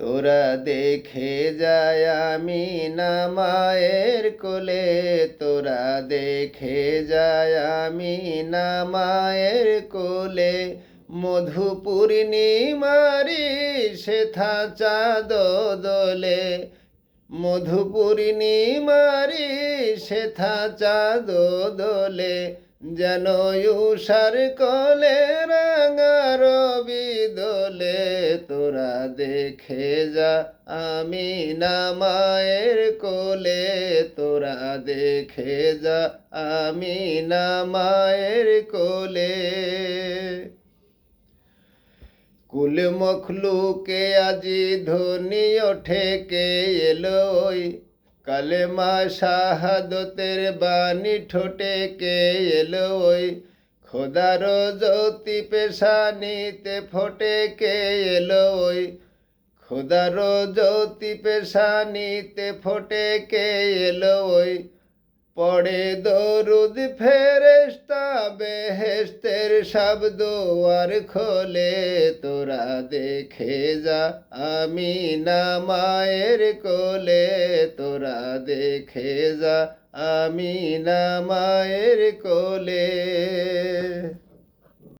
তোরা দেখে যায় আমি না মায়ের কোলে, তোরা দেখে যায় আমি না মায়ের কোলে। মধু পূর্ণিমারি সেথা চাঁদ দোলে মধু পূর্ণিমারি সেথা চাঁদ দোলে। যেন উষার কলে তোরা দেখে যা, আমি না মায়ের কোলে। তোরা দেখে যা, আমি না মায়ের কোলে। কুল মখলুকে আজি ধনি ওঠে কে এলোই। কালেমা শাহাদতের বাণী ঠোঁটে কে এলোই। খোদার জ্যোতি পেশানিতে ফোটে কে এলোই খোদার জ্যোতি পেশানিতে ফোটে কে এলোই পড়ে দরুদ ফেরেস্তা বেহেস্তের সব দুয়ার খোলে, তোরা দেখে যা, আমি না মায়ের কোলে, তোরা দেখে যা, আমি না মায়ের কোলে।